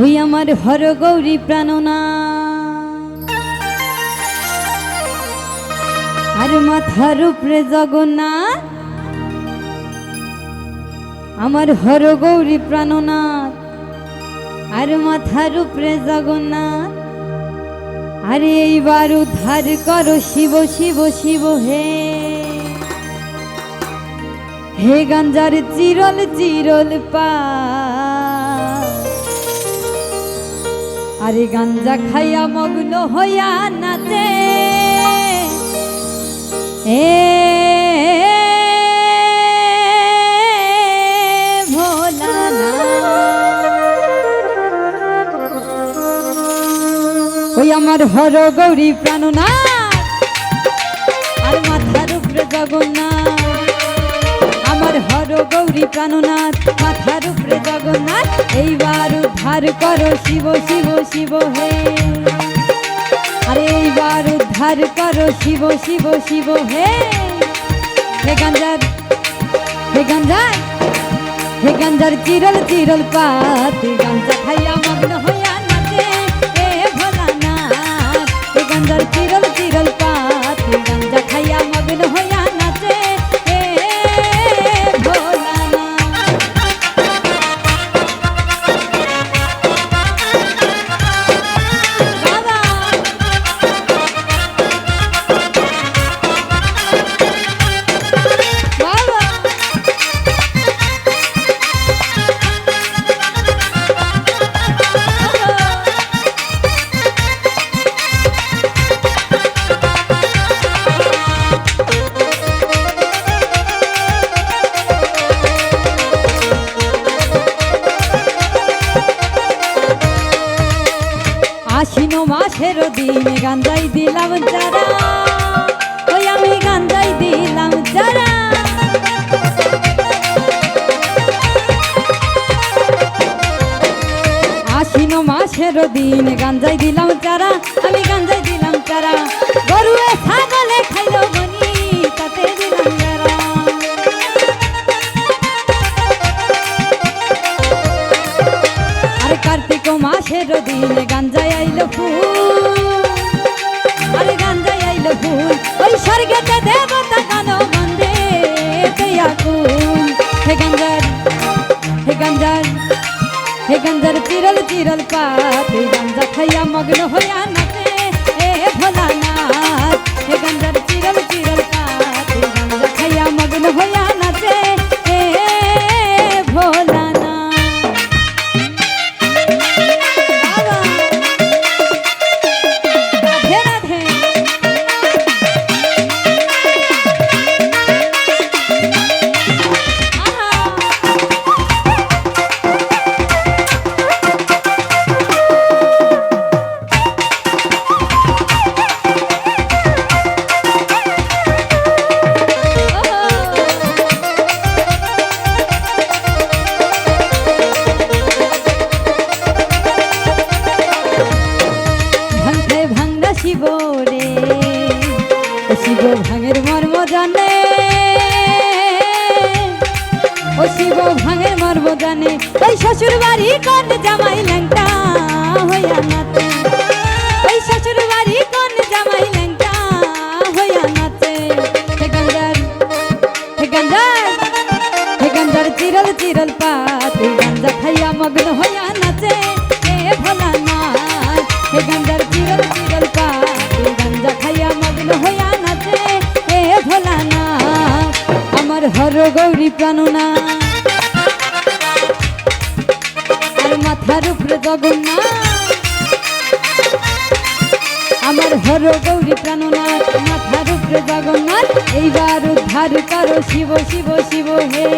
ওই আমার হর গৌরী প্রাণনা। আর মাথার উপরে জগন্নাথ, আমার হর গৌরী প্রাণনাথ আর মাথার উপরে জগন্নাথ, আরে এইবার উদ্ধার করো শিব শিব শিব, হে। হে গঞ্জার চিরল চিরল পা আরে গাঞ্জা খাইয়া মগ্ন হইয়া নাচে। এ। ওই আমার হর গৌরী প্রাণনাথ। আর মাথার উপরে জগন্নাথ। হর প্রাণনাথ, মাথার উপরে জগন্নাথ, এইবার উদ্ধার করো শিব শিব শিব, হে। আরে এইবার উদ্ধার করো শিব শিব শিব, হে। হে গঞ্জার হে গঞ্জার হে গঞ্জার চিরল চিরল পাত মাসের দিন গাঞ্জাই দিলাম যারা। ওই আমি গান্দাই দিলাম যারা। আশ্বিন মাসের দিন গাঞ্জাই দিলাম চারা আমি গাঞ্জাই দিলাম চারা কার্তিক মাসের দিনে গাঞ্জায় আইল ফুল। আরে গাঞ্জায় আইল ফুল। ওই স্বর্গেতে দেবতা গান মন্দে হে গঞ্জার হে গঞ্জার হে গঞ্জার চিরল চিরল পাত গাঞ্জা খাইয়া মগ্ন হইয়া ও শিব ভাঙে মরব জানে ওই শ্বশুর বাড়ি কোন জামাই ল্যাংটা হইয়া নাতে ওই শ্বশুর বাড়ি কোন জামাই ল্যাংটা হইয়া নাতে হে গঞ্জার হে গঞ্জার হে গঞ্জার চিরল চিরল পাত গঞ্জা খাইয়া মগ্ন হইয়া নাচে। প্রাণনা। আর মাথার উপরে জগন্নাথ। আমার হর গৌরী প্রাণনাথ মাথার উপরে জগন্নাথ। এইবার উদ্ধার করো শিব শিব শিব, হে।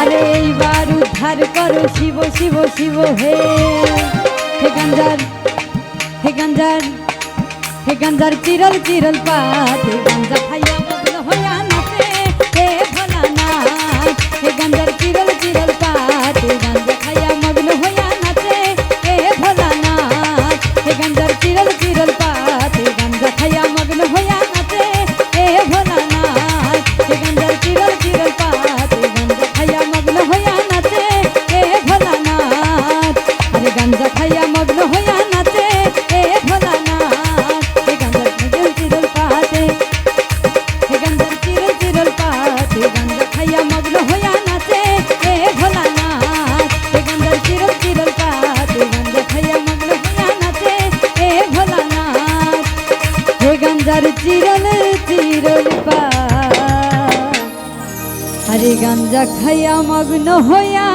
আরে এইবার উদ্ধার করো শিব শিব শিব, হে। হে গঞ্জার হে গঞ্জার হে গঞ্জার চিরল চিরল পাত। হে গঞ্জা খাইয়া গাঞ্জার চিরল চিরল পা আরে গাঞ্জা খাইয়া মগ্ন হইয়া